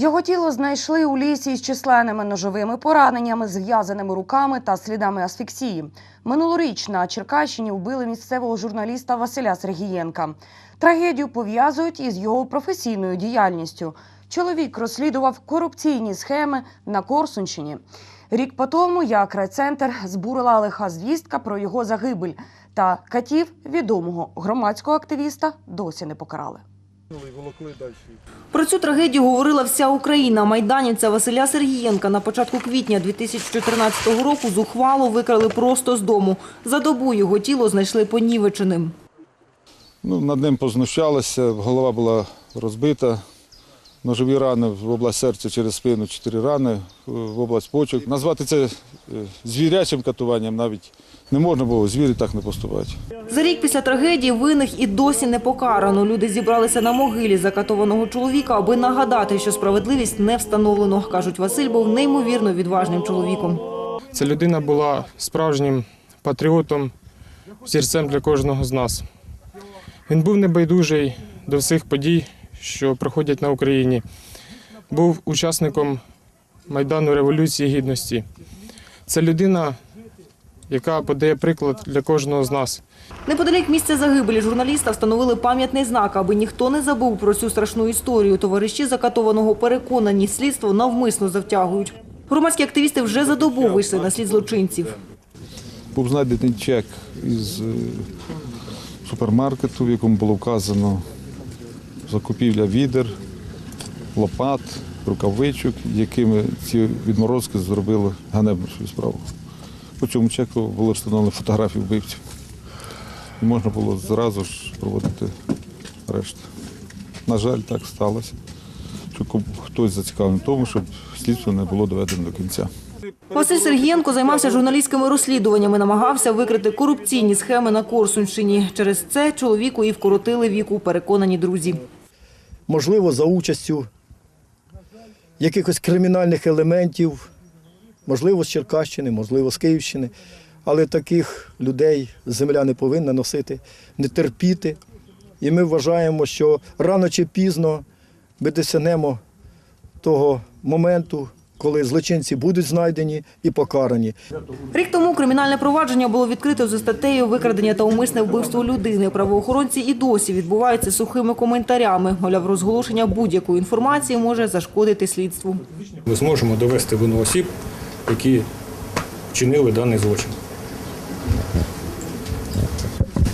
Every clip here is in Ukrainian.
Його тіло знайшли у лісі із численними ножовими пораненнями, зв'язаними руками та слідами асфіксії. Минулоріч на Черкащині вбили місцевого журналіста Василя Сергієнка. Трагедію пов'язують із його професійною діяльністю. Чоловік розслідував корупційні схеми на Корсунщині. Рік по тому як райцентр збурила лиха звістка про його загибель. Та катів відомого громадського активіста досі не покарали. Про цю трагедію говорила вся Україна. Майданіця Василя Сергієнка на початку квітня 2014 року зухвало викрали просто з дому. За добу його тіло знайшли понівеченим. Ну, над ним познущалися, голова була розбита, ножові рани в область серця через спину, чотири рани, в область почок. Назвати це е, звірячим катуванням навіть не можна було, звірі так не поступають. За рік після трагедії винних і досі не покарано. Люди зібралися на могилі закатованого чоловіка, аби нагадати, що справедливість не встановлено. Кажуть, Василь був неймовірно відважним чоловіком. Ця людина була справжнім патріотом, зірцем для кожного з нас. Він був небайдужий до всіх подій, що проходять на Україні. Був учасником Майдану Революції Гідності. Це людина, яка подає приклад для кожного з нас. Неподалік місця загибелі журналіста встановили пам'ятний знак, аби ніхто не забув про цю страшну історію. Товариші закатованого переконані, слідство навмисно завтягують. Громадські активісти вже за добу вийшли на слід злочинців. Був знайдений чек із е, супермаркету, в якому було вказано закупівля відер, лопат, рукавичок, якими ці відморозки зробили ганебну свою справу. По цьому чеку було встановлено фотографії вбивців. І можна було зразу ж проводити арешт. На жаль, так сталося, що хтось зацікавлений в тому, щоб слідство не було доведено до кінця. Василь Сергієнко займався журналістськими розслідуваннями, намагався викрити корупційні схеми на Корсунщині. Через це чоловіку і вкоротили віку, переконані друзі. Можливо, за участю якихось кримінальних елементів, можливо, з Черкащини, можливо, з Київщини. Але таких людей земля не повинна носити, не терпіти. І ми вважаємо, що рано чи пізно ми досягнемо того моменту, коли злочинці будуть знайдені і покарані. Рік тому кримінальне провадження було відкрито за статтею викрадення та умисне вбивство людини. Правоохоронці і досі відбуваються сухими коментарями. Мовляв, розголошення будь-якої інформації може зашкодити слідству. Ми зможемо довести вину осіб, які вчинили даний злочин.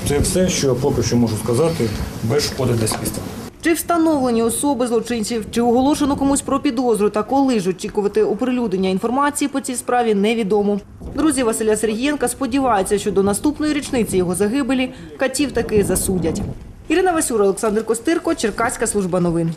Це все, що поки що можу сказати, без шкоди для слідства. Чи встановлені особи злочинців, чи оголошено комусь про підозру та коли ж очікувати оприлюднення інформації по цій справі невідомо. Друзі Василя Сергієнка сподіваються, що до наступної річниці його загибелі катів таки засудять. Ірина Васюра, Олександр Костирко, Черкаська служба новин.